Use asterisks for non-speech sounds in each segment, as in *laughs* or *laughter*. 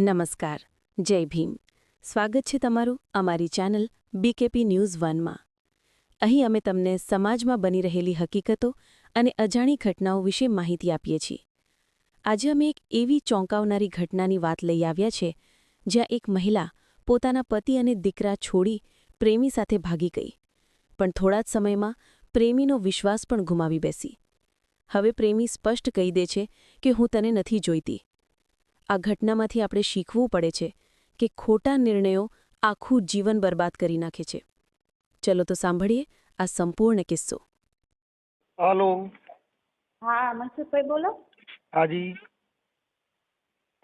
નમસ્કાર, જય ભીમ. સ્વાગત છે તમારું અમારી ચેનલ બીકેપી ન્યૂઝ વનમાં. અહીં અમે તમને સમાજમાં બની રહેલી હકીકતો અને અજાણી ઘટનાઓ વિશે માહિતી આપીએ છીએ. આજે અમે એક એવી ચોંકાવનારી ઘટનાની વાત લઈ આવ્યા છે, જ્યાં એક મહિલા પોતાના પતિ અને દીકરા છોડી પ્રેમી સાથે ભાગી ગઈ. પણ થોડા જ સમયમાં પ્રેમીનો વિશ્વાસ પણ ગુમાવી બેસી. હવે પ્રેમી સ્પષ્ટ કહી દે છે કે હું તને નથી જોઈતી. આ ઘટનામાંથી આપણે શીખવું પડે છે કે ખોટા નિર્ણયો આખું જીવન બરબાદ કરી નાખે છે. ચલો તો સાંભળીએ આ સંપૂર્ણ કિસ્સો. હાલો. હા મનસુખભાઈ બોલો. હાજી.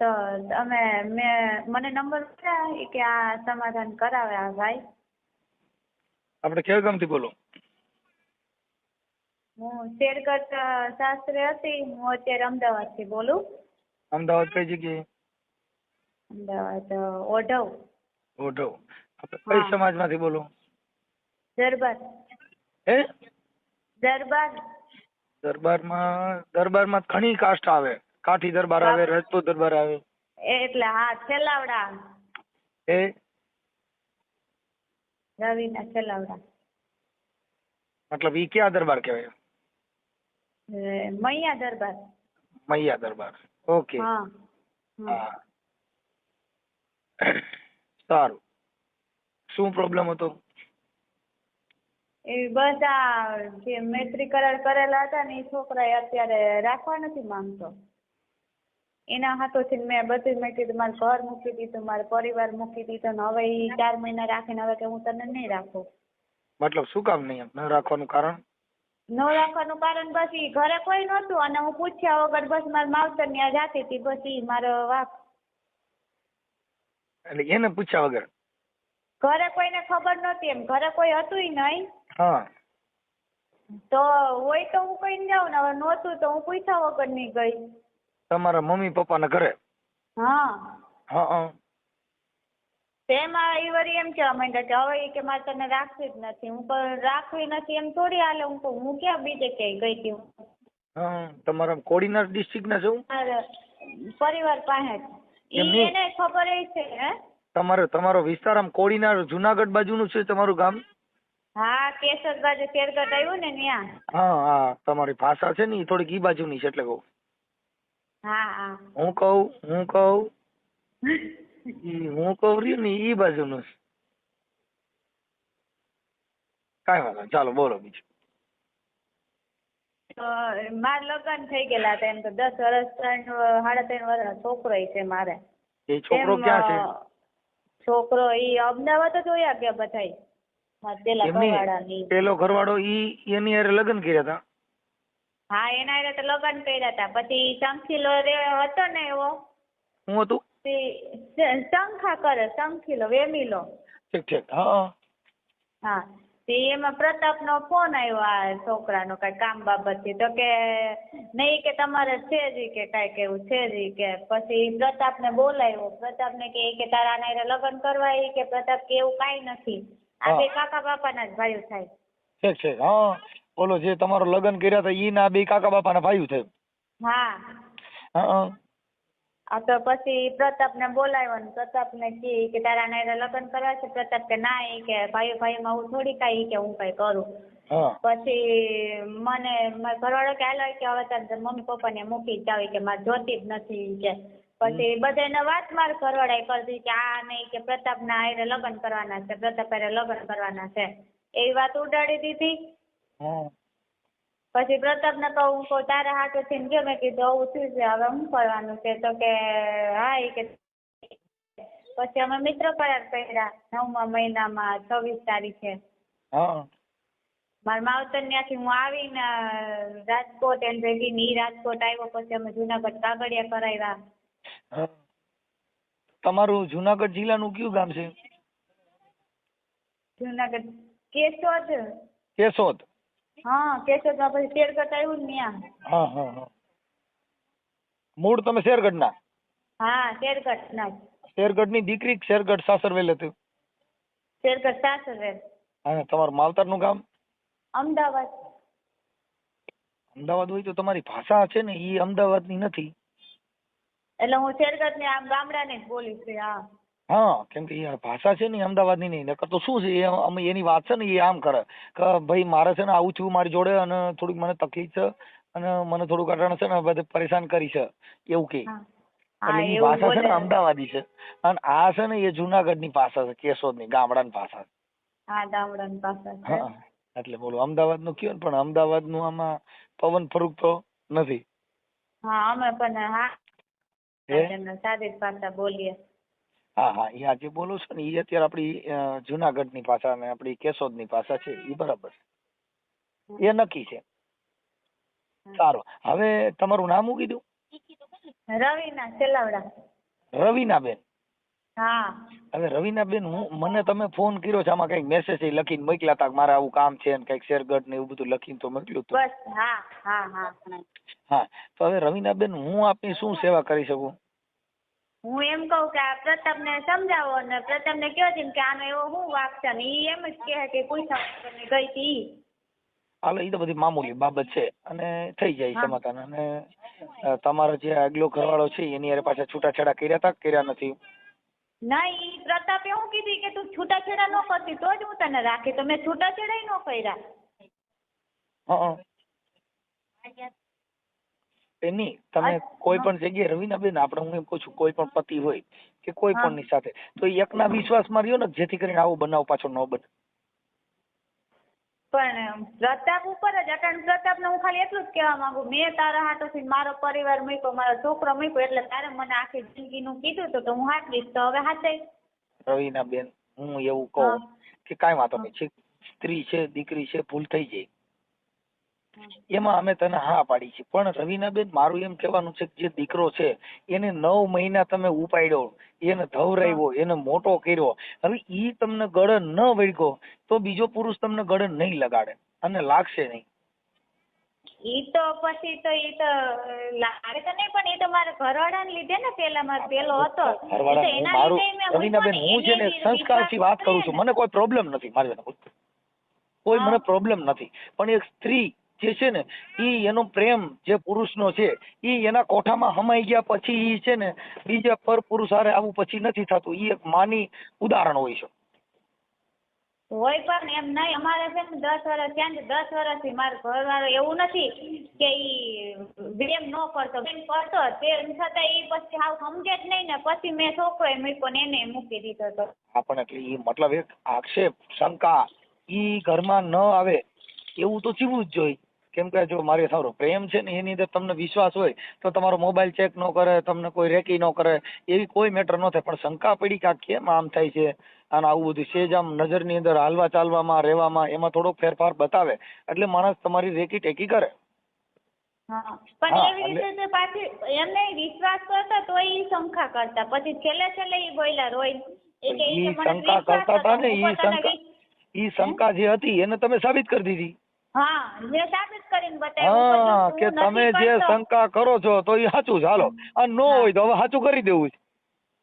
તો તમે મેં મને નંબર મળ્યા કે આ સમાધાન કરાવે આ ભાઈ. આપણે કયા ગામથી બોલો. હું શેરગઢ શાસ્ત્રી હતી. હું અત્યારે અમદાવાદથી બોલું. અમદાવાદ કઈ જગ્યાએ? અમદાવાદ ઓઢવ. ઓઢવ. આપણે કઈ. સમાજમાંથી બોલો? દરબાર. હે? દરબાર. દરબારમાં દરબારમાં ઘણી કાસ્ટ આવે. કાઠી દરબાર આવે. રાજપૂત દરબાર આવે. એટલે હા છેલ્લાવડા એ રવિના છેલાવડા. મતલબ ઈ ક્યાં દરબાર કહેવાય? એ, મૈયા દરબાર. મૈયા દરબાર. ઓકે. હા સારું. શું પ્રોબ્લેમ હતો? એ બસ આ જે મૈત્રી કરાર કરેલા હતા ને એ છોકરા અત્યારે રાખવા નથી માંગતો. એના હાથોથી મેં બધું મેં કીધું મારું ઘર મૂકી દીધું મારો પરિવાર મૂકી દીધો ને હવે એ ચાર મહિના રાખીને હવે કે હું તને નહીં રાખું. મતલબ શું કામ નહીં ન રાખવાનું કારણ? ન રાખવાનું કારણ બસ ઈ ઘરે કોઈ નહોતું અને હું પૂછ્યા વગર બસ મારા માવતર ત્યાં જાતી હતી બસ ઈ મારો વાક. એટલે એને પૂછ્યા વગર? ઘરે કોઈને ખબર નહોતી એમ. ઘરે કોઈ હતું નહીં. હા. તો હોય તો હું કઈ જાઉં ને હવે નહોતું તો હું પૂછ્યા વગર નહીં ગઈ. તમારા મમ્મી પપ્પાના ઘરે? હા હા. તેમાં એ વળી એમ કહેવા માંડ્યા કે હવે એ કે મારે તને રાખવી જ નથી. હું પણ રાખવી નથી એમ થોડી હાલે. હું કહું હું ક્યાં બીજે ક્યાંય ગઈ હતી? હું તમારા કોડીનાર ડિસ્ટ્રિક્ટના છો? મારા પરિવાર પાસે. એમ એને ખબર એ છે હે? તમારો તમારો વિસ્તાર આમ કોડીનાર જુનાગઢ બાજુનું છે તમારું ગામ? હા કેસર બાજુ શેરગઢ આવ્યું ને ત્યાં. હા હા. તમારી ભાષા છે ને એ થોડીક ઈ બાજુની છે એટલે કહું. હા હા. હું કહું હું કહું. *laughs* હું કહું રહ્યું ને એ બાજુનું છે કાંઈ વાંધો. ચાલો બોલો બીજું. મારા લગ્ન થઈ ગયેલા હતા એમ તો દસ વર્ષ ત્રણ સાડા ત્રણ વર્ષ છોકરો છે મારે. એ છોકરો ક્યાં છે? છોકરો ઈ અમદાવાદ જ હોયા ગયા બધાય. પેલા ઘરવાળાની. પેલો ઘરવાળો ઈ એની હારે લગ્ન કર્યા હતા? હા એના હારે તો લગ્ન કર્યા હતા. પછી રે હતો ને એવો. હું હતું? તે શંખા કરે શંખીલો વેમીલો. ઠીક ઠીક. હા. હા. તે એમાં પ્રતાપનો ફોન આવ્યો આ છોકરાનો કઈ કામ બાબતથી. તો કે નહીં કે તમારે છે જ કે કાંઈક એવું છે જ કે. પછી પ્રતાપને બોલાવ્યો પ્રતાપને કે કે તારા આના લગ્ન કરવા એ કે પ્રતાપ કે એવું કાંઈ નથી. આ બે કાકા બાપાના જ ભાઈઓ થાય. ઠીક ઠીક. હા. બોલો જે તમારો લગ્ન કર્યા હતા ઈ ના બે કાકા બાપાના ભાઈઓ થાય હા હા. આ તો પછી પ્રતાપને બોલાવ્યો ને પ્રતાપને કી કે તારા હારે લગ્ન કરવા છે. પ્રતાપ કે ના ઈ કે ભાઈ ભાઈઓમાં હું થોડી કાંઈ ઈ કે હું કાંઈ કરું. પછી મને મારા ઘરવાળો કે હાલો કે હવે તારે મમ્મી પપ્પાને મૂકી જ જાવ કે મારે જોતી જ નથી કે. પછી બધાને વાત માર ઘરવાળાએ કરી દીધી કે આ નહીં કે પ્રતાપના હારે લગ્ન કરવાના છે પ્રતાપ હારે લગ્ન કરવાના છે. એવી વાત ઉડાડી દીધી. હા. પછી પ્રતાપને કહું હું કહું તારા હાથેથી ને ગયો મેં કીધું આવું થયું છે હવે શું કરવાનું છે? તો કે હા એ કે પછી અમે મિત્ર કરાર કર્યા નવમા મહિનામાં છવ્વીસ તારીખે. હા. મારા માવતર ત્યાંથી હું આવીને રાજકોટ એમ ભેગી ની રાજકોટ આવ્યો પછી અમે જુનાગઢ કાગળિયા કરાવ્યા તમારું જુનાગઢ જિલ્લાનું કયું ગામ છે? જુનાગઢ કેશોદ. કેશોદ. હા કેશોદમાં પછી શેરગઢ આવ્યું ને ત્યાં. હા હા હા. મૂળ તમે શેરગઢના? હા શેરગઢ ના શેરગઢની દીકરી કે શેરગઢ સાસરવેલ હતું? શેરગઢ સાસરવેલ. હા તમારું માવતરનું ગામ? અમદાવાદ. અમદાવાદ હોય તો તમારી ભાષા છે ને એ અમદાવાદની નથી. એટલે હું શેરગઢ ને આમ ગામડાને જ બોલી છું હા. હા કેમ કે યાર ભાષા છે ને અમદાવાદની નહીં નકર તો શું છે એ અમે એની વાત છે ને એ આમ કરે. કે ભાઈ મારે છે ને આવું થયું મારી જોડે અને થોડીક મને તકલીફ છે અને મને થોડુંક અટાણ છે ને બધે પરેશાન કરી છે એવું કે. એટલે એની ભાષા છે ને અમદાવાદી છે. અને આ છે ને એ જુનાગઢની ભાષા છે કેશોદની ગામડાની ભાષા છે. હા ગામડાની પાસે છે. એટલે બોલો અમદાવાદનું કયો ને પણ અમદાવાદનું આમાં પવન ફરુક તો નથી. હા અમે પણ હા સાદી ભાષા બોલીએ. હા હા એ આજે બોલો છો ને એ અત્યારે આપણી જુનાગઢ જુનાગઢની ભાષા અને આપણી કેશોદની ભાષા છે એ બરાબર છે. એ નક્કી છે. સારું. હવે તમારું નામ શું કીધું? રવિના સેલાવડા રવીનાબેન. હા. હવે રવિનાબેન હું મને તમે ફોન કર્યો છે આમાં કંઈક મેસેજ લખીને મોકલ્યા હતા મારે આવું કામ છે ને કંઈક શેરગઢ ને એવું બધું લખીને તો મોકલ્યું હતું. બસ હા હા હા. હા. તો હવે રવિનાબેન હું આપની શું સેવા કરી શકું? હું એમ કહું કે આ પ્રતાપને સમજાવો અને પ્રતાપને કહો છે કે આનો એવો શું વાક છે? ને ઈ એમ જ કહે કે પૂછા ગઈ હતી. હાલો એ તો બધી મામૂલી બાબત છે અને થઈ જાય હા. સમાધાન. અને તમારો જે આગલો ઘરવાળો છે એની હારે પાછા છૂટાછેડા કર્યા હતા કર્યા નથી? ના ઈ પ્રતાપે એવું કીધી કે તું છૂટાછેડા ન કરતી તો જ હું તને રાખી. તો મેં છૂટાછેડા ન કર્યા. હા. એની તમે કોઈ પણ જગ્યાએ રવીનાબેન આપણે હું એમ કહું છું કોઈ પણ પતિ હોય કે કોઈ પણ ની સાથે તો એકના વિશ્વાસમાં રહ્યો ને જેથી કરીને આવો બનાવ પાછો ન બને. પણ પ્રતાપ ઉપર જ અટાણ પ્રતાપને હું ખાલી એટલું જ કહેવા માંગુ. મેં તારા હાથોથી મારો પરિવાર મૂક્યો મારો છોકરો મૂક્યો એટલે તારે મને આખી જિંદગી નું કીધું તો હું હાચવીશ તો હવે હાચાઈ રવિના બેન હું એવું. કહું કે કાંઈ વાંધો નહીં. છે સ્ત્રી છે દીકરી છે ભૂલ થઈ જાય. એમાં અમે તને હા પાડી છે. પણ રવીનાબેન મારું એમ કહેવાનું છે કે જે દીકરો છે એને નવ મહિના તમે ઉપાડ્યો એને ધવરાવ્યો એને મોટો કર્યો હવે ઈ તમને ગળે ન વળગો તો બીજો પુરુષ તમને ગળે નહીં લગાડે અને લાગશે નહીં. ઈ તો પછી તો ઈ તો લાગે તો નહીં પણ ઈ તો મારા ઘરવાળાને લીધે ને પેલા મારો પેલો હતો. રવિના બેન રવીનાબેન હું છે ને સંસ્કારથી વાત કરું છું મને કોઈ પ્રોબ્લેમ નથી મારી કોઈ મને પ્રોબ્લેમ નથી. પણ એક સ્ત્રી જે છે ને એ એનો પ્રેમ જે પુરુષનો છે એ એના કોઠામાં હમાઈ ગયા પછી એ છે ને બીજા પર પુરુષ હારે આવું પછી નથી થતું. એ એક માની ઉદાહરણ હોય છે. હોય પણ એમ નહીં. અમારે છે ને દસ વર્ષ ત્યાં દસ વર્ષથી મારો ઘરવાળો એવું નથી કે ઈ પ્રેમ ન કરતો. પ્રેમ કરતો તેમ છતાં ઈ પછી આવું સમજે જ નહીં ને. પછી મેં છોકરો મૂક્યો ને એને મૂકી દીધો તો. આપણને એટલે ઈ મતલબ એક આક્ષેપ શંકા ઈ ઘરમાં ન આવે એવું તો ચીવું જ જોઈએ. કેમ કે જો મારે સારો પ્રેમ છે ને એની અંદર તમને વિશ્વાસ હોય તો તમારો મોબાઈલ ચેક ન કરે તમને કોઈ રેકી ન કરે એવી કોઈ મેટર ન થાય. પણ શંકા પડી કે આ કેમ આમ થાય છે? અને આવું બધું સેજ આમ નજરની અંદર હાલવા ચાલવામાં રહેવામાં એમાં થોડોક ફેરફાર બતાવે. એટલે માણસ તમારી રેકી ટેકી કરે. હા પણ એવી રીતે પાછી એમને વિશ્વાસ કરતા તો ઈ શંકા કરતા. પછી છેલ્લે એ શંકા કરતા હતા. ને એ શંકા એ શંકા જે હતી એને તમે સાબિત કરી દીધી. હા કે તમે જે શંકા કરો છો તો એ સાચું છે. હાલો. અને નો હોય તો હવે સાચું કરી દેવું છે.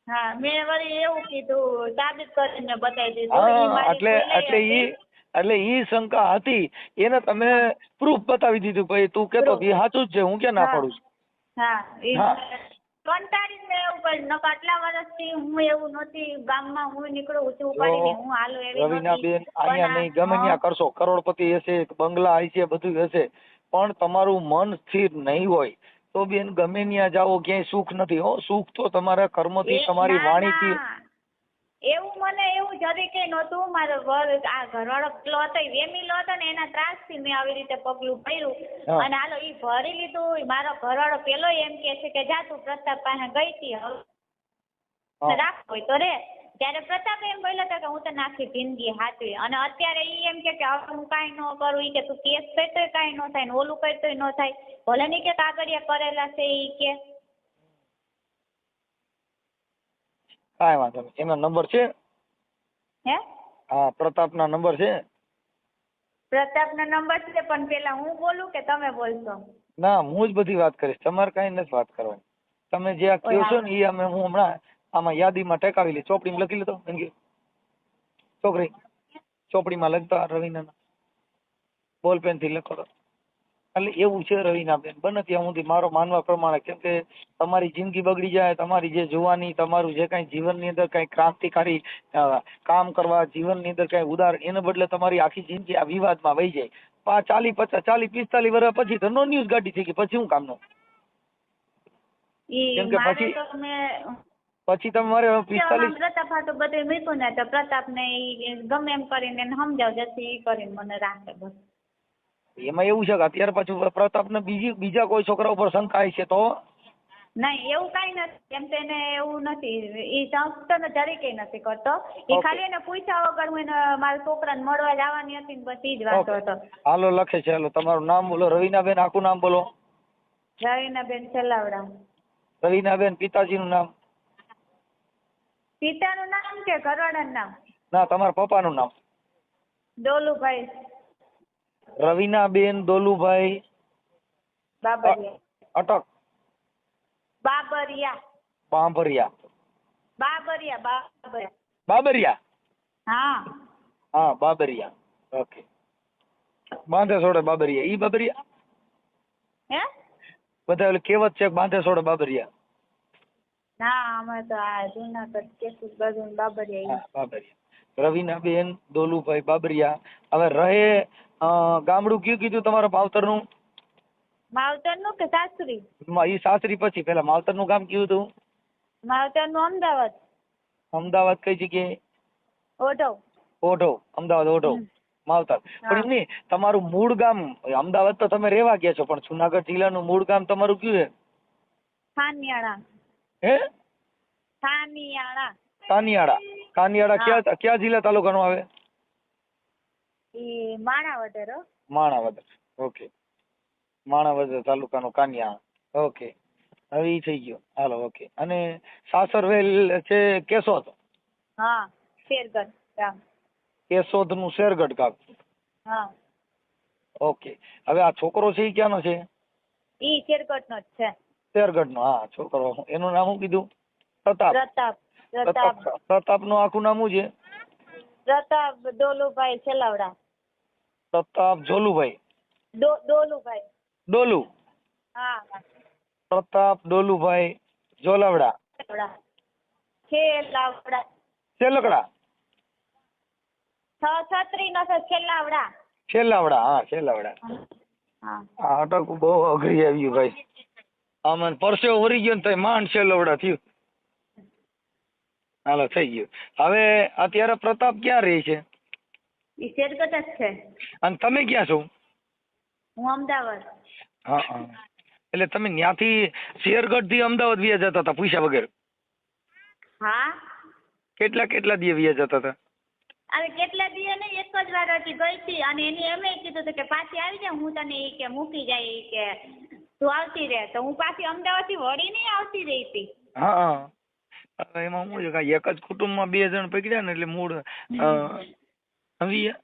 હા મેં વળી એવું કીધું સાબિત કરીને બતાવી દીધું. ઈ હા મારી એટલે એટલે. ઈ એટલે ઈ શંકા હતી. એને તમે પ્રૂફ બતાવી દીધું. ભાઈ તું કેતો કે એ સાચું જ છે હું ક્યાં ના પડું પાડું છું? હા. હા. મેં એવું કર્યું નકર આટલા વર્ષથી હું એવું નથી ગામમાં હું નીકળું ઊંચું ઉપાડીને હું હાલો એવી. રવીનાબેન અહીંયા નહીં ગમે ત્યાં કરશો કરોડપતિ હશે બંગલા હશે બધું હશે પણ તમારું મન સ્થિર નહીં હોય તો બેન ગમે ત્યાં જાઓ ક્યાંય સુખ નથી હો સુખ તો તમારા કર્મથી તમારી વાણીથી. એવું મને એવું જરીકે નહોતું. મારો વર આ ઘરવાળો પેલો હતો વેમી વેમીલો હતો ને એના ત્રાસથી મેં આવી રીતે પગલું ભર્યું. અને હાલો ઈ ભરી લીધું. મારો ઘરવાળો પેલો એમ કે છે કે જા તું પ્રતાપ પાસે ગઈ તી હવે. રાખો હોય તો રે. ત્યારે પ્રતાપ એમ બોલ્યો હતો કે હું તને આખી જિંદગી હાચવી. અને અત્યારે ઈ એમ કે કે હવે હું કાંઈ ન કરું. ઈ કે તું કેસ કરતોય કાંઈ ન થાય ને ઓલું કરતોય ન થાય. ભલે ની કે કાગળિયા કરેલા છે ઈ કે. કાંઈ વાંધો નહીં. એનો નંબર છે? હે? હા પ્રતાપના નંબર છે? પ્રતાપનો નંબર છે પણ પેલા હું બોલું કે તમે બોલશો? ના હું જ બધી વાત કરીશ. તમારે કાંઈ નથી વાત કરવાની. તમે જે આ કહો છો ને એ અમે હું હમણાં આમાં યાદીમાં ટેકાવી લઈ ચોપડીમાં લખી લેતો એમ કે છોકરી ચોપડીમાં લખતા રવિના બોલ પેનથી લખો એટલે એવું છે રવિનાબેન બને. ત્યાં સુધી મારો માનવા પ્રમાણે કેમ કે તમારી જિંદગી બગડી જાય તમારી જે જુવાની તમારું જે કાંઈ જીવનની અંદર કાંઈ ક્રાંતિકારી કામ કરવા જીવનની અંદર કાંઈ ઉદાર એને બદલે તમારી આખી જિંદગી આ વિવાદમાં વહી જાય. પા ચાલી પચાસ ચાલી પિસ્તાલીસ વર્ષ પછી તો નો ન્યૂઝ ગાડી થઈ ગઈ. પછી હું કામનું? કેમ કે પછી- પછી તમારે પિસ્તાલીસ પ્રતાપ હતો બધે મૂક્યું ને તો પ્રતાપ ને ગમે એમ કરીને સમજાવ જતી કરીને મને રાખે બસ. એમાં એવું છે કે અત્યારે પાછું પ્રતાપને બીજી બીજા કોઈ છોકરા ઉપર શંકાય છે તો? નહીં એવું કઈ નથી. એમ તો એને એવું નથી. એ સમજતો ને જરીકે નથી કરતો. એ ખાલી એને પૂછ્યા વગર હું એને મારા છોકરાને મળવા જવાની હતી ને પછી જ વાતો હતો. હાલો લખે છે. હાલો તમારું નામ બોલો. રવિનાબેન આખું નામ બોલો. રવીનાબેન છેલ્લાવડા. રવિનાબેન પિતાજીનું નામ? પિતાનું નામ કે ઘરવાળાનું નામ? ના તમારા પપ્પાનું નામ. ડોલુભાઈ રવિનાબેન દોલુભાઈ બાબરિયા. અટક. બાબરિયા. બાંભરિયા. બાબરિયા બાબરિયા. બાબરિયા? હા. હા બાબરિયા. ઓકે. બાંધે છોડે બાબરિયા. ઈ બાબરિયા? હે? બધા ઓલી કહેવત છે બાંધે છોડે બાબરિયા. ના અમે તો આ જૂનાગઢ કેસુસ બાજુ બાબરિયા બાબરિયા. રવિનાબેન દોલુભાઈ બાબરિયા. હવે રહે ગામડું કયું કીધું તમારા માવતરનું માવતરનું કે સાસરી? ઈ સાસરી પછી પેલા માવતરનું ગામ કયું હતું? માવતરનું અમદાવાદ. અમદાવાદ કઈ જગ્યાએ? ઓઢવ. ઓઢો અમદાવાદ ઓઢો માવતર. પણ એમ નહીં તમારું મૂળ ગામ અમદાવાદ તો તમે રહેવા ગયા છો પણ જુનાગઢ જિલ્લાનું મૂળ ગામ તમારું કયું છે? ખાનિયાળા હે? ખાનિયાળા કાનિયાળા. કાનિયાળા ક્યાં ક્યાં જિલ્લા તાલુકાનું આવે? ઈ માણાવદર હો. માણાવદર. ઓકે માણાવદર તાલુકાનો કાનિયા. ઓકે હવે ઈ થઈ ગયો. હાલો ઓકે અને સાસરવેલ છે કેશોદ? હા શેરગઢ ગામ કેશોદનું શેરગઢ ગામ. હા. ઓકે હવે આ છોકરો છે ઈ ક્યાંનો છે? ઈ શેરગઢ નો જ છે. શેરગઢ નો હા છોકરો. એનું નામ શું કીધું? પ્રતાપ. પ્રતાપ. પ્રતાપ. પ્રતાપ. પ્રતાપનું આખું નામ શું છે? પ્રતાપ દોલુભાઈ છેલાવડા. પ્રતાપ જોલુભાઈ ડો ડોલુભાઈ. ડોલુ. હા પ્રતાપ ડોલુભાઈ જોલાવડા છેલાવડા છેલકડા છ છત્રી નો છે છેલાવડા છેલાવડા હા છેલાવડા હા આ અટકું બહુ અઘરી આવ્યું ભાઈ. આમાં પરસેવો વરી ગયો ને તોય માંડ છેલવડા થયું. હાલો થઈ ગયું. હવે અત્યારે પ્રતાપ ક્યાં રહે છે? ઈ શેરગઢ જ છે. અને તમે ક્યાં છો? હું અમદાવાદ. હા હા. એટલે તમે ત્યાંથી શેરગઢથી અમદાવાદ વ્યા જતા હતા પૈસા વગર? હા. કેટલા કેટલા દિવસ વ્યા જતા હતા? હવે કેટલા દિયે નહીં એક જ વાર હતી ગઈ હતી અને એને એમ કીધું હતું કે પાછી આવી જા હું તને ઈ કે મૂકી જાય ઈ કે તું આવતી રહે. તો હું પાછી અમદાવાદથી વળી નહીં આવતી રહી હતી. હા હા. એમાં શું છે એક જ કુટુંબમાં બે જણ પકડ્યા ને એટલે મૂળ સમજી ગયા?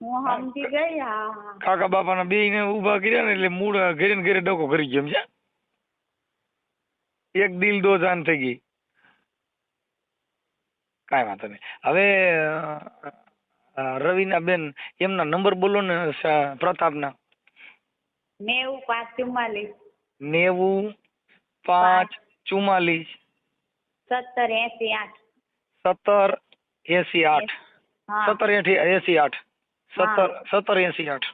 હું સમજી ગઈ હા કાકા બાપાના બે ને ઊભા કર્યા ને એટલે મૂળ ઘરે ને ઘરે ડોકો કરી ગયો સમજ્યા એક દિલ દો જાન થઈ ગઈ. કાંઈ વાંધો નહીં. હવે રવિના બેન એમના નંબર બોલો ને પ્રતાપના. નેવું પાંચ ચુમ્માલીસ. નેવું પાંચ ચુમ્માલીસ. સત્તર એસી આઠ. સત્તર એસી આઠ. સત્તર એઠી એસી આઠ. સત્તર સત્તર એસી આઠ.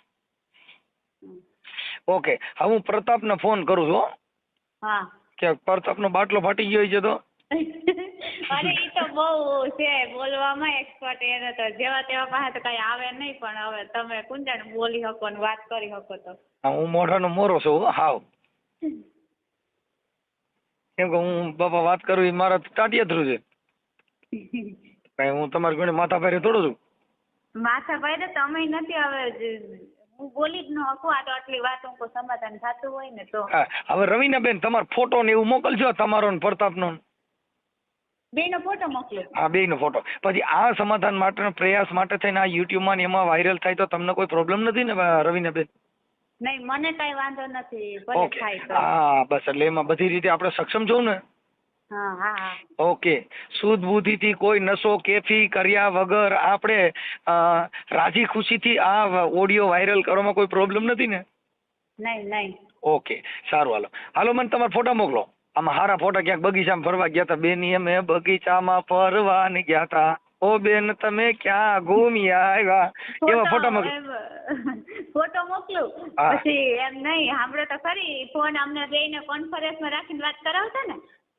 ઓકે. હવે હું પ્રતાપને ફોન કરું છું હો. હા. કે પ્રતાપનો બાટલો ફાટી ગયો છે તો. *laughs* અરે ઈ તો બહુ છે બોલવામાં એક્સપર્ટ એને તો. જેવા તેવા પાસે તો કઈ આવે નહીં પણ હવે તમે કુંજણ બોલી શકો ને વાત કરી શકો તો. હા, મોઢાનો મોરો છું હો, હાવ. કેમ કે હું બાપા વાત કરું એ મારા ટાટિયા થ્રુ છે. *laughs* કઈ હું તમારી ઘણી માથા ભારે થોડો છું? માથા પહેરે તમે નથી હવે હું બોલી જ ન શકું આ તો આટલી વાત હું સમાધાન થતું હોય ને તો. હવે રવિના બેન તમારો ફોટો ને એવું મોકલજો તમારો ને પ્રતાપનો બેનો ફોટો મોકલો. હા બેયનો ફોટો. પછી આ સમાધાન માટેનો પ્રયાસ માટે થઈને આ યુટ્યુબમાં ને એમાં વાયરલ થાય તો તમને કોઈ પ્રોબ્લેમ નથી ને રવિના બેન નહીં મને કઈ વાંધો નથી ભલે થાય તો. હા બસ એટલે એમાં બધી રીતે આપણે સક્ષમ છો ને? ઓકે. શુદ્ધ બુદ્ધિથી કોઈ નશો કેફી કર્યા વગર આપણે રાજી ખુશીથી આ ઓડિયો વાયરલ કરવામાં કોઈ પ્રોબ્લેમ નથી ને? નહીં નહીં. ઓકે સારું હાલો. હાલો મને તમારા ફોટા મોકલો. આમાં હારા ફોટા ક્યાંક બગીચામાં ફરવા ગયા હતા બેની અમે બગીચામાં ફરવા ની ગયા હતા ઓ બેન તમે ક્યાં ઘૂમ્યા આવ્યા? એવા ફોટા મોકલો. ફોટો મોકલું. પછી એમ નહીં સાંભળો તો ખરી. ફોન અમને જઈને કોન્ફરન્સમાં રાખીને વાત કરાવતા ને.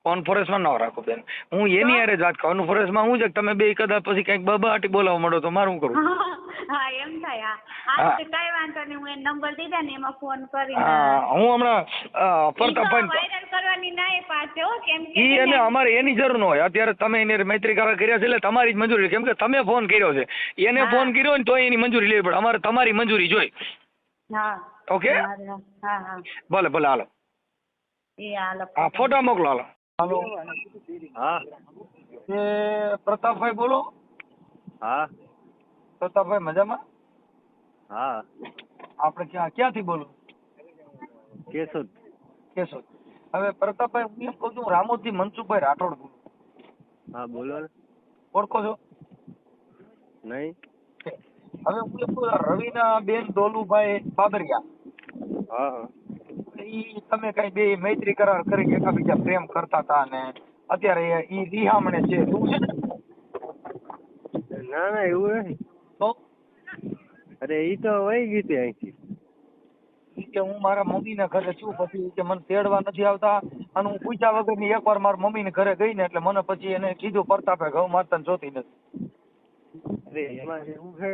કોન્ફરન્સમાં ન રાખો બેન? હું એની હારે જ વાત કોન્ફરન્સમાં હું છે કે તમે બે કદાચ પછી કંઈક બબાટી બોલાવવા માંડો તો મારું કરું? *laughs* હા એમ થાય. હા. કઈ વાંધો નહીં. હું એ નંબર દીધા ને એમાં ફોન કરી હા હું હમણાં અ, ઈ તો વાયરલ કરવાની નાય પાસે હો કેમ કે ઈ અને અમારે એની જરૂર ન હોય. અત્યારે તમે એને મૈત્રી કરાર કર્યા છે એટલે તમારી જ મંજૂરી. કેમ કે તમે ફોન કર્યો છે. એને ફોન કર્યો ને તો એની મંજૂરી લેવી પડે. અમારે તમારી મંજૂરી જોઈ. હા. ઓકે? હા હા હા. ભલે ભલે હાલો. એ હાલો. હા ફોટા મોકલો હાલો. હાલો. હા. એ પ્રતાપભાઈ બોલો. હા. પ્રતાપભાઈ મજામાં? હા. આપણે ક્યાં ક્યાંથી બોલો? કેશોદ. કેશોદ. હવે પ્રતાપભાઈ હું એમ કહું છું રામોજી રામોદથી મનસુખભાઈ રાઠોડ બોલું. હા બોલો ઓળખો છો? નહીં. હવે હું એમ કહું રવિના બેન દોલુભાઈ બાબરિયા. હા હા. ઈ તમે કઈ બે મૈત્રી કરાર કરી એકબીજા પ્રેમ કરતા હતા ને અત્યારે ઈ રિહામણે છે. એવું છે ને? ના ના એવું નથી. તો? અરે ઈ તો વહી ગઈ હતી અહીંથી. કે હું મારા મમ્મીના ઘરે છું પછી કે મને તેડવા નથી આવતા. અને હું પૂછ્યા વગરની એકવાર મારા મમ્મીને ઘરે ગઈ ને એટલે મને પછી એને કીધું પ્રતાપે ઘઉં મારતા જોતી નથી. અરે એમાં એવું છે?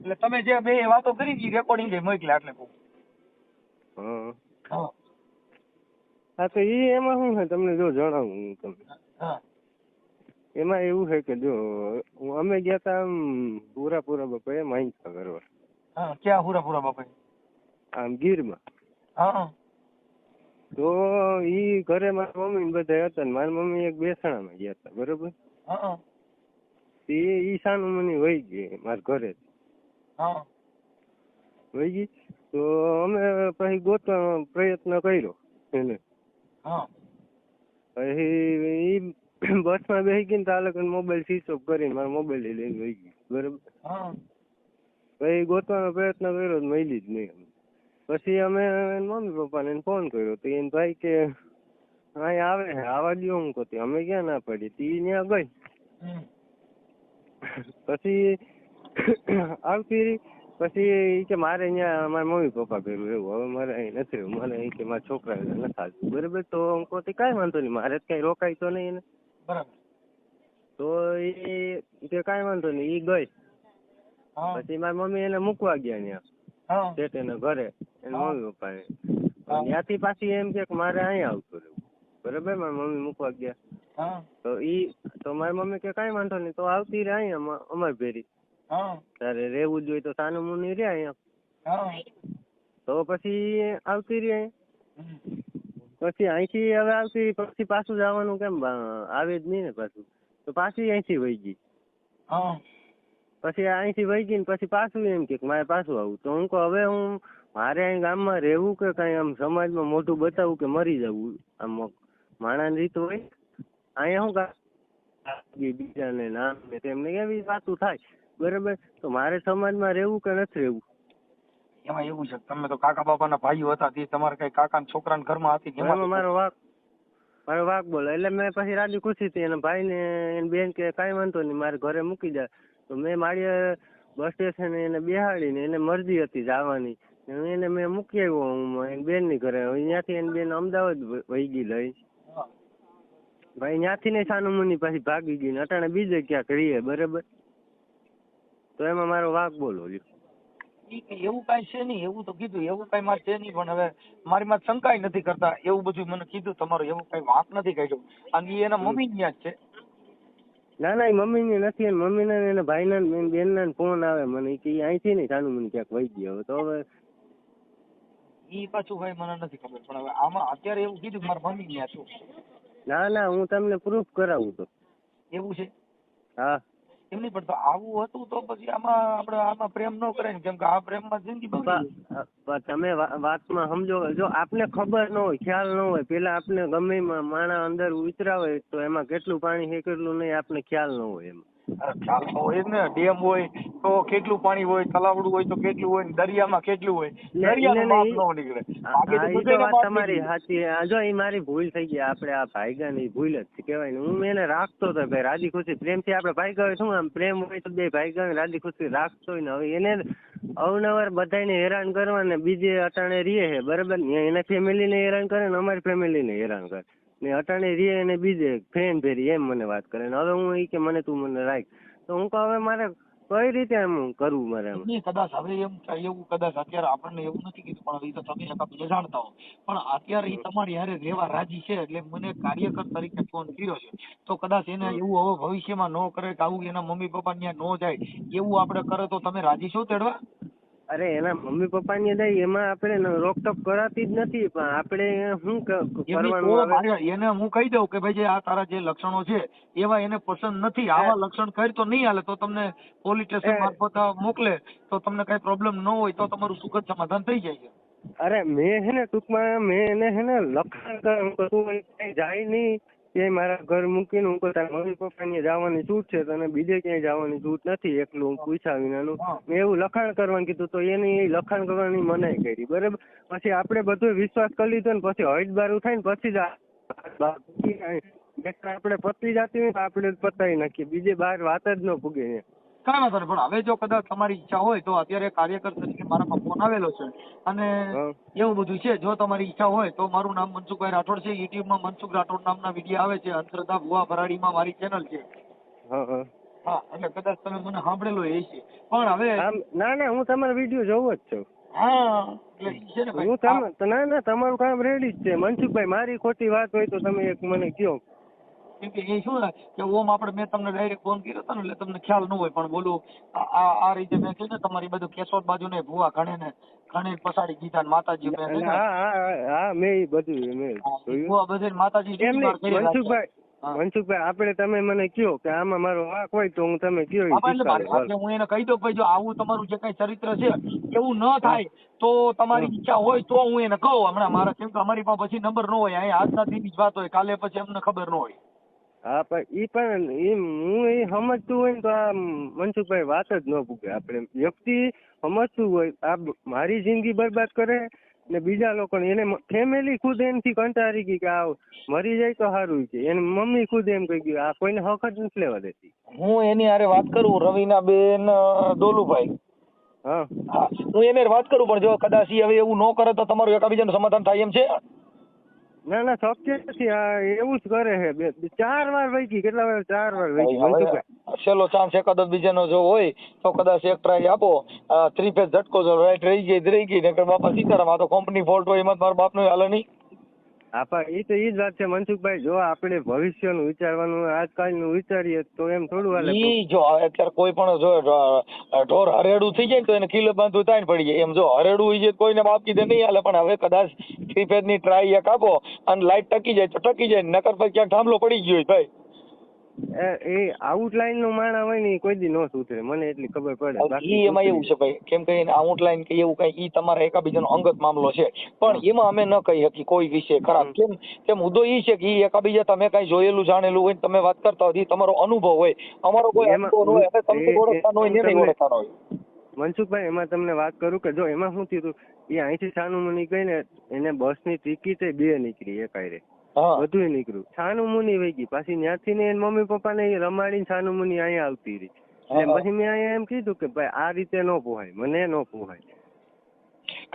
એટલે તમે જે બે વાતો કરી હતી રેકોર્ડિંગ મોકલ્યા એટલે કહું. હા. તો ઈ એમાં શું છે? તમને જો જણાવું હું તમને. હા. એમાં એવું છે કે જો અમે ગયા તા આમ પૂરા પૂરા બપોરે કરવા હા ક્યાં પૂરા પૂરા આમ ગીરમાં. હા તો ઈ ઘરે મારા મમ્મી ને બધા હતા ને મારી મમ્મી એક બેસણામાં ગયા હતા બરોબર? હા તે ઈ સાનું મને વહી ગઈ મારા ઘરે હા. વહી ગઈ? તો અમે પછી ગોતવાનો પ્રયત્ન કર્યો એને. હા. પછી એ બસમાં બેસી ગઈ ને તાલે મોબાઈલ સ્વિચ ઓફ કરીને મારો મોબાઈલ લઈને વહી ગઈ બરોબર? હા. પછી ગોતવાનો પ્રયત્ન કર્યો મળી જ નહીં પછી અમે મમ્મી પપ્પાને ફોન કર્યો તો એને ભાઈ કે અહીં આવે આવા દ્યો હું કહતી અમે ક્યાં ના પડી તી ત્યાં ગઈ. પછી આવતી પછી ઈ કે મારે અહીંયા મારા મમ્મી પપ્પા ભેરું એવું. હવે મારે અહીં નથી રહેવું. મારે અહીં કે મારા છોકરા નથી આવતું બરાબર? તો હું કહું કાંઈ વાંધો નહીં. મારે તો કાંઈ રોકાય તો નહીં એને. બરાબર. તો એ કે કાંઈ વાંધો નહીં. ઈ ગઈ. પછી મારી મમ્મી એને મૂકવા ગયા ત્યાં. શેઠ એના ઘરે. એના મમ્મી પપ્પાને. એ ત્યાંથી પાછી એમ કે કે મારે અહીંયા આવતું રહેવું. બરાબર? મારી મમ્મી મૂકવા ગયા. તો ઈ તો મારી મમ્મી કે કાંઈ વાંધો નહીં. તો આવતી રહે અહીંયા અમારી ભેરી. હા. તારે રહેવું જ જોઈએ તો સાનું મુની રહે અહીંયા. હા. તો પછી આવતી રહી. પછી અહીંથી હવે આવતી પછી પાછું જવાનું કેમ આવે જ નહીં ને પાછું. તો પાછી અહીંથી વહી ગઈ. હા. પછી અહીંથી વહી ગઈ ને પછી પાછું એમ કે મારે પાછું આવું. તો હું કહું હવે હું મારે અહીં ગામમાં રહેવું કે કાંઈ આમ સમાજમાં મોટું બતાવવું કે મરી જવું? આમ માણાની રીત હોય? અહીંયા શું કા બીજાને નામ ને તેમને એવી વાતું થાય. બરાબર? તો મારે સમાજમાં રહેવું કે નથી રહેવું? એમાં એવું છે તમે તો કાકા બાપાના ભાઈઓ હતા તે તમારે કઈ કાકાના છોકરાના ઘરમાં હતી એમાં મારો વાક મારો વાક બોલો. એટલે મેં પછી રાજી ખુશી હતી એના ભાઈ ને એની બેન કે કાંઈ વાંધો નહીં મારે ઘરે મૂકી જાય તો મેં મારી બસ સ્ટેશને એને બેહાડીને એને મરજી હતી જવાની. એને મેં મૂકી આવ્યો હું એની બેનની ઘરે. અહીંયાથી ત્યાંથી એની બેન અમદાવાદ વહી ગઈ લઈ. ભાઈ ત્યાંથી ને સાનુ મુની પાછી ભાગી ગઈ ને અટાણે બીજે ક્યાંક રહીએ બરાબર? તો એમાં મારો વાક બોલો લ્યો. એવું કાંઈ છે નહીં એવું તો કીધું એવું કાંઈ મારે છે નહીં પણ હવે મારી માં શંકાય નથી કરતા એવું બધું મને કીધું તમારું એવું કાંઈ વાત નથી કાઢ્યું. અને એ એના મમ્મી ત્યાં જ છે? ના ના એ મમ્મીની નથી એને મમ્મીના ને એના ભાઈના ના બેન ને ફોન આવે મને કે અહીંથી નહીં સાનું મને ક્યાંક વહી ગયો તો હવે ઈ પાછું ભાઈ મને નથી ખબર પણ હવે આમાં અત્યારે એવું કીધું મારા મમ્મી ત્યાં છું. ના ના હું તમને પ્રૂફ કરાવું તો. એવું છે? હા. એમ નહીં પણ તો આવું હતું તો પછી આમાં આપણે આમાં પ્રેમ ન કરે ને કેમ કે આ પ્રેમમાં જિંદગી બગડી તમે વાતમાં સમજો જો આપને ખબર ન હોય ખ્યાલ ન હોય પેલા આપને ગમે માણા અંદર ઉતરાવે તો એમાં કેટલું પાણી છે કેટલું નહીં આપને ખ્યાલ ન હોય એમાં. ખ્યાલ હોય ને ડેમ હોય તો કેટલું પાણી હોય તલાવડું હોય તો કેટલું હોય ને દરિયામાં કેટલું હોય દરિયાનું માપ ને- નીકળે. તમારી સાચી. જો એ મારી ભૂલ થઈ ગઈ આપણે આ ભાઈગા ની ભૂલ જ કેવાય કહેવાય ને. હું એને રાખતો હતો ભાઈ રાજી ખુશી. પ્રેમથી આપણે ભાઈગા હોય શું આમ પ્રેમ હોય તો બે ભાઈગા હોય રાજી ખુશી રાખતો હોય ને. હવે એને અવનવર બધાયને હેરાન કરવા ને બીજે અટાણે રીએ છે બરાબર? એને એના ફેમિલીને હેરાન કરે ને અમારી ફેમિલીને હેરાન કરે. ને અટાણે રે અને બીજે ફ્રેન્ડ ફેરી એમ મને વાત કરે ને. હવે હું એ કે મને તું મને રાખ. તો હું કહું હવે મારે કઈ રીતે એમ કરવું મારે એમ નહીં કદાચ હવે એમ એવું કદાચ અત્યારે આપણને એવું નથી કીધું પણ એ તો તમે એકાબીજા જાણતા હો. પણ અત્યારે એ તમારી હારે રહેવા રાજી છે એટલે મને કાર્યકર તરીકે ફોન કર્યો છે. તો કદાચ એને એવું હવે ભવિષ્યમાં ન કરે કે આવું એના મમ્મી પપ્પા ત્યાં ન જાય એવું આપણે કરે તો તમે રાજી છો તેડવા? અરે એના મમ્મી પપ્પાની દઈ એમાં આપણે ન- રોકટોક કરાતી જ નથી પણ આપણે શું કરવાનું એને હું કહી દઉં કે ભાઈ જે આ તારા જે લક્ષણો છે એવા એને પસંદ નથી. આવા લક્ષણ કરી તો નહીં હાલે? તો તમને પોલીસ સ્ટેશન મારફત મોકલે તો તમને કઈ પ્રોબ્લેમ ન હોય તો તમારું સુખદ સમાધાન થઈ જાય અરે મેં હે ને ટૂંકમાં મેં એને હે ને ક્યાંય જાય નહીં. કે મારા ઘર મૂકીને હું તારા મમ્મી પપ્પાની જવાની છૂટ છે તને બીજે ક્યાંય જવાની છૂટ નથી એકલું હું પૂછ્યા વિનાનું. મેં એવું લખાણ કરવાનું કીધું તો એની એ લખાણ કરવાની મનાઈ કરી બરાબર? પછી આપણે બધું વિશ્વાસ કરી લીધો ને પછી હઈટ બારું થાય ને પછી જ આપણે પતી જતી હોય ને આપણે પતાવી નાખીએ બીજે બહાર વાત જ ન પૂગે. કાંઈ વાંધો નહીં પણ હવે જો કદાચ તમારી ઈચ્છા હોય તો અત્યારે કાર્યકર તરીકે મારા ફોન આવેલો છે. અને એવું બધું છે જો તમારી ઈચ્છા હોય તો મારું નામ મનસુખભાઈ રાઠોડ છે યુટ્યુબમાં મનસુખ રાઠોડ નામના વીડિયો આવે છે અંતરધા ભુવા ભરાડીમાં મારી ચેનલ છે. હા એટલે કદાચ તમે મને સાંભળેલો એ છે. પણ હવે ના ના હું તમારો વીડિયો જોઉં જ છું. હા એટલે છે ને હું તમે ના ના તમારું કામ રેડી જ છે. મનસુખભાઈ મારી ખોટી વાત હોય તો તમે એક મને કયો. કેમ કે એ શું કે ઓમ આપણે મેં તમને ડાયરેક્ટ ફોન કર્યો હતો ને એટલે તમને ખ્યાલ ન હોય પણ બોલું આ આ- રીતે મેં કીધું તમારી બધું કેશોદ બાજુ ને ભુવા ઘણે ને ઘણે પસાડી દીધા માતાજી મેં હા હા મેં બધું મેં ભૂવા બધે માતાજી. મનસુખભાઈ મનસુખભાઈ આપણે તમે મને કયો કે આમાં મારો વાક હોય તો હું તમે કયો એટલે હું એને કહી દઉં ભાઈ જો આવું તમારું જે કઈ ચરિત્ર છે એવું ન થાય તો તમારી ઈચ્છા હોય તો હું એને કહું. હમણાં મારા કેમ કે અમારી પાસે પછી નંબર ન હોય અહીંયા આજના ની જ વાત હોય કાલે પછી અમને ખબર ન હોય. હા પણ ઈ પણ ઈ હું એ સમજતું હોય ને તો આ મનસુખભાઈ વાત જ ન પૂગે આપણે વ્યક્તિ સમજતું હોય આ મારી જિંદગી બરબાદ કરે ને બીજા લોકોને એને ફેમિલી ખુદ એનથી કંટાળી ગઈ કે આ મરી જાય તો સારું છે. એની મમ્મી ખુદ એમ કહી ગયું આ કોઈને હક જ નથી લેવા દેતી. હું એની હારે વાત કરું રવિના બેન દોલુભાઈ. હા. હા એને વાત કરું પણ જો કદાચ હવે એવું ન કરે તો તમારું એકાબીજાનું સમાધાન થાય એમ છે? ના ના શક્ય નથી. આ એવું જ કરે છે. બે ચાર વાર વૈકી કેટલા વાર? ચાર વાર વૈકી છેલ્લો ચાન્સ એકાદ બીજાનો જો હોય તો કદાચ એક ટ્રાય આપો. થ્રી ફેઝ ઝટકો જો રાઈટ રહી ગઈ રહી ગઈ. નકર બાપા સીતારામ આ તો કંપની ફોલ્ટ હોય એમાં મારા બાપનો હાલે નહીં. પણ એ તો એ જ વાત છે, મનસુખભાઈ, જો આપણે ભવિષ્યનું વિચારવાનું, આજકાલનું વિચારીએ તો એમ થોડું હાલે. ઈ જો અત્યારે કોઈ પણ જો ઢોર હરેડું થઈ જાય તો એને કિલો બાંધવું તાણ પડી જાય. એમ જો હરેડું હોય છે કોઈને માપ કીધે નહીં હાલે, પણ હવે કદાચ થ્રી ની ટ્રાય એક આપો, અને લાઈટ ટકી જાય તો ટકી જાય, નકર પછી ક્યાંક થાંભલો પડી ગયો હોય, ભાઈ. એ- આઉટલાઈનનું માણા હોય ને કોઈ દી નો સુધરે. મને એટલી ખબર પડે. ઈ એમાં એવું છે ભાઈ. કેમ કે આઉટલાઈન કે એવું કઈ ઈ તમારા એકાબીજાનો અંગત મામલો છે. પણ એમાં અમે ન કહી શકી કોઈ વિશે. ખરાબ. કેમ કે મુદ્દો ઈ છે કે ઈ એકાબીજા તમે કઈ જોયેલું જાણેલું હોય તમે વાત કરતા હોય તમારો અનુભવ હોય. અમારો કોઈ અનુભવ ન હોય. તમને ઓળખતા હોય ને ઓળખતા હોય. મનસુખભાઈ એમાં તમને વાત કરું કે જો એમાં શું થયું હતું એ અહીંથી છાનુમુની ગઈ ને એને બસની ટિકિટ બે નીકળી એકાયરે. હા બધું નીકળ્યું. છાનુમુની વહી ગઈ. પાછી ત્યાંથી ને મમ્મી પપ્પા ને રમાડીને છાનુમુની અહીંયા આવતી રહી. પછી મેં અહીંયા એમ કીધું કે ભાઈ આ રીતે ન પોહાય મને ન પોહાય.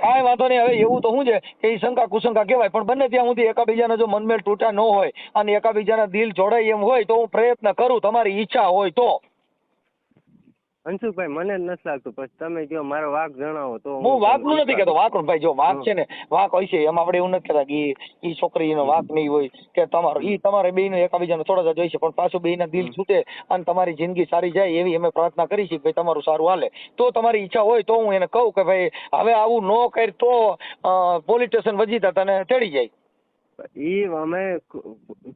કાંઈ વાંધો નહીં. હવે એવું તો શું છે કે એ શંકા કુશંકા કહેવાય પણ બંને ત્યાં સુધી એકાબીજાના જો મનમેળ તૂટ્યા ન હોય અને એકાબીજાના દિલ જોડાય એમ હોય તો હું પ્રયત્ન કરું તમારી ઈચ્છા હોય તો. મનસુખભાઈ મને જ નથી લાગતું. પછી તમે કહો મારો વાક જણાવો તો હું વાકનું નથી કહેતો. વાંકનું ભાઈ જો વાંક છે ને વાક હોય છે એમાં આપણે એવું નથી કહેતા કે ઈ- છોકરીનો વાક નહીં હોય કે તમારો ઈ તમારે બેયનો એકાબીજાને થોડા જ હોય છે પણ પાછું બેયના દિલ. છૂટે અને તમારી જિંદગી સારી જાય એવી અમે પ્રાર્થના કરી છે કે ભાઈ તમારું સારું હાલે. તો તમારી ઈચ્છા હોય તો હું એને કહું કે ભાઈ હવે આવું ન કર તો પોલીસ સ્ટેશન વજીતા તને તેડી જાય. ઈ અમે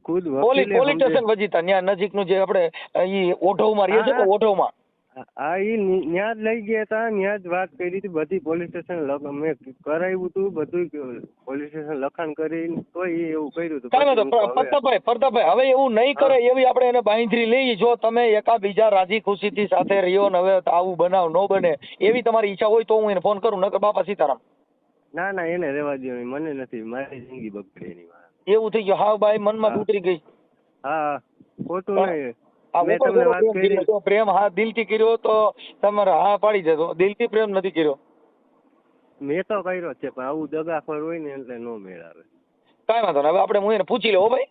ખુદ પોલીસ સ્ટેશન વજીતા ત્યાં નજીકનું જે આપણે ઈ ઓઢવમાં રહીએ છે ને. ઓઢવમાં. હા ની- જ લઈ ગયા હતા જ વાત કરી હતી બધી પોલીસ સ્ટેશન મેં કરાવ્યું હતું બધું પોલીસ સ્ટેશન લખાણ કરીને તો એવું કર્યું હતું કાંઈ વાંધો પ્રતાપભાઈ પ્રતાપભાઈ હવે એવું નહીં કરે એવી આપણે એને બાંધરી લઈએ જો તમે એકા બીજા રાજી ખુશીથી સાથે રહ્યો ને હવે આવું બનાવ ન બને એવી તમારી ઈચ્છા હોય તો હું એને ફોન કરું નકર બાપા સીતારામ. ના ના એને રહેવા દો મને નથી મારી જિંદગી બગડે એની વાત. એવું થઈ ગયું. હા ભાઈ મનમાં ઉતરી ગઈ. હા ખોટું. નહીં. મેં તમને વાત પ્રેમ કરી. પ્રેમ હા દિલથી કર્યો તો તમારે હા પાડી દેતો દિલથી પ્રેમ નથી કર્યો. મેં તો કર્યો છે પણ આવું દગાખોર હોય ને એટલે નો મેળ આવે કાંઈ વાંધો નહીં હવે આપણે હું એને પૂછી લઉં હો ભાઈ.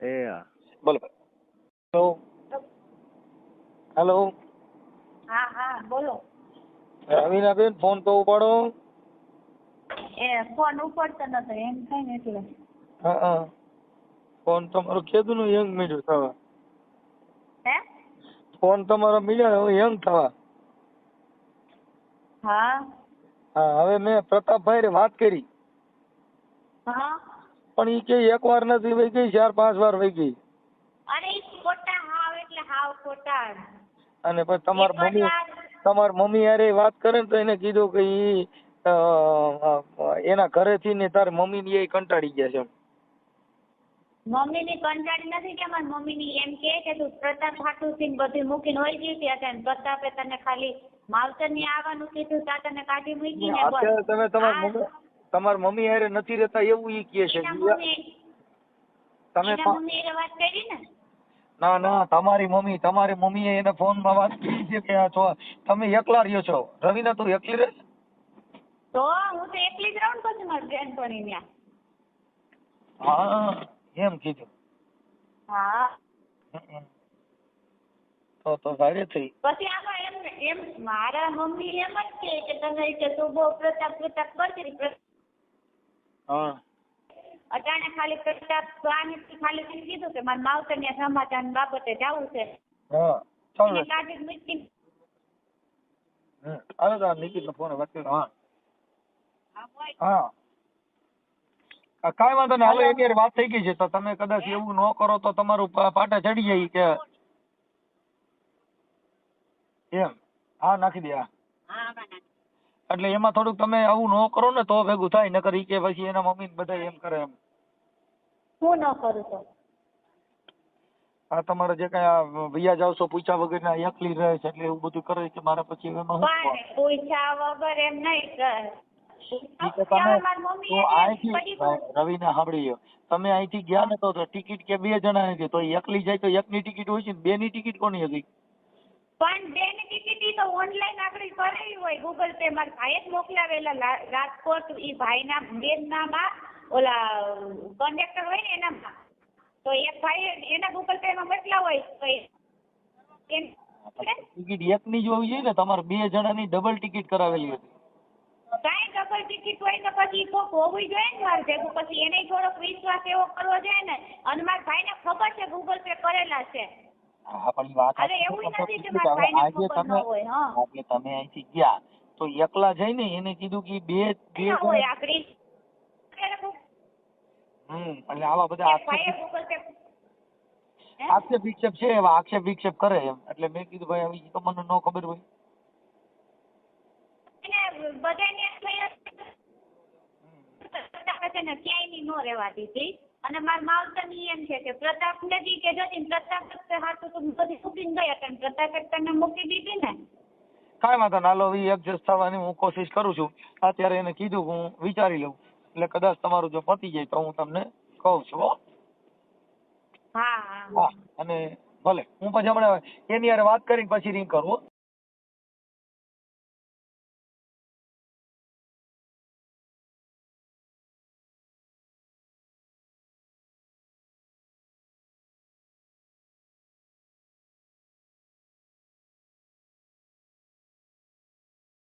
એ હા. બોલો હેલો હેલો હા હા બોલો. રવીનાબેન ફોન તો ઉપાડો. એ ફોન ઉપાડતો નતો એમ થાય ને એટલે. હા હા. ફોન તમારો કીધું ને યંગ મેડ્યું થવા. હે? ફોન તમારો મીડિયો યંગ થવા. હા. હા હવે મેં પ્રતાપભાઈ વાત કરી. હા. પણ ઈ કે એક વાર નથી વહી ગઈ ચાર પાંચ વાર વહી ગઈ. અરે ઈ ખોટા હાવ એટલે હાવ ખોટા અને પછી તમાર મમ્મી તમાર મમ્મી યારે વાત કરે ને તો એને કીધું કે ઈ એના ઘરેથી ને તાર મમ્મી ને એ કંટાળી ગયા છે એમ. મમ્મી ની કંટાળી નથી કે મારી મમ્મી ની એમ કે કે તું પ્રતાપ હાટુ થી બધું મૂકીને હોય ગઈ ત્યાં પ્રતાપે તને ખાલી માવતરની આવવાનું કીધું તા તને કાઢી મૂકી ને અત્યારે તમે તમાર મમ્મી તમાર મમ્મી હારે નથી રહેતા એવું ઈ કહે છે. મમ્મી તમે મમ્મી એ વાત કરી ને? ના ના તમારી મમ્મી તમારી મમ્મીએ એને ફોનમાં વાત કરી છે કે આ છો. તમે એકલા રહ્યો છો. રવિના તું એકલી રહે? તો હું તો એકલી જ રહું પછી મારી બેનપણી ત્યાં હા. એમ કીધું. હા. તો તો ભારે થઈ. પછી આમાં એમ એમ મારા મમ્મી એમ જ કે કે તમે કે તું બહુ પ્રતાપ પ્રતાપ કરતી હા. અટાણે ખાલી પ્રતાપ સ્વામીથી ખાલી તને કીધું કે મારા માવતર ને સમાચાર બાબતે જવું છે. હા ચાલો કાઢી મૂકી હમ. હાલો તો આ નિકિતનો ફોન વાત કર્યો હા. હા. કાંઈ વાંધો નહીં. હાલો. એની વાત થઈ ગઈ છે તો તમે કદાચ એવું ન કરો તો તમારું પાટા ચડી જાય કે એમ. હા નાખી દે એટલે એમાં થોડુંક તમે આવું ન કરો ને તો ભેગું થાય નકર ઈ કે પછી એના મમ્મી બધા એમ કરે એમ. હું ન કરું તો? આ તમારે જે કઈ આ વૈયા જાવ છો પૂછ્યા વગર ના એકલી રહે છે એટલે એવું બધું કરે છે મારે પછી એમાં પૂછ્યા વગર એમ નહીં કર. તો તમે તો અહીંથી રવિને સાંભળી તમે અહીંથી ગયા ને તો ટિકિટ કે બે જણા હતી તો એકલી જાય તો એકની ટિકિટ હોય છે ને બે ની ટિકિટ કોની હતી? પણ બેન ટિકિટ ઈ તો ઓનલાઈન આપણે કરાવી હોય ગૂગલ પે. મારા ભાઈએ જ મોકલાવેલા રાજકોટ ઈ ભાઈના બેનનામાં ઓલા કન્ડક્ટર હોય ને એનામાં. તો એક ભાઈ એના ગૂગલ પે માં મોકલા હોય તો ટિકિટ એકની જ હોવી જોઈએ ને તમારે બે જણાની ડબલ ટિકિટ કરાવેલી હતી. કાંઈ ડબલ ટિકિટ હોય ને પછી કોક હોવું જોઈએ ને મારે ભેગું. પછી એને થોડોક વિશ્વાસ એવો કરવો જોઈએ ને. અને મારા ભાઈને ખબર છે ગૂગલ પે કરેલા છે. હા પણ વાત અરે એવું નથી કે મારા ભાઈને ખબર ન હોય, હા. એટલે તમે અહીંથી ગયા તો એકલા જઈને એને કીધું કે બે બે હોય આકડી હમ એટલે આવા બધા આક્ષેપ વિક્ષેપ છે એવા આક્ષેપ વિક્ષેપ કરે એમ. એટલે મેં કીધું ભાઈ હવે તો મને ન ખબર હોય. બધાને છે ને ક્યાંયની નો રહેવા દીધી અને મારા માવતરની એમ છે કે પ્રતાપ જી કે જોતી પ્રતાપ હાથું તો બધી મૂકીને ગયા હતા પ્રતાપ તને મૂકી દીધી ને. કાંઈ વાંધો ના લો ઈ એડજસ્ટ થવાની હું કોશિશ કરું છું. અત્યારે એને કીધું હું વિચારી લઉં. એટલે કદાચ તમારું જો પતી જાય તો હું તમને કહું છું હો. હા અને ભલે હું પછી હમણાં એની યાર વાત કરીને પછી રિંગ કરું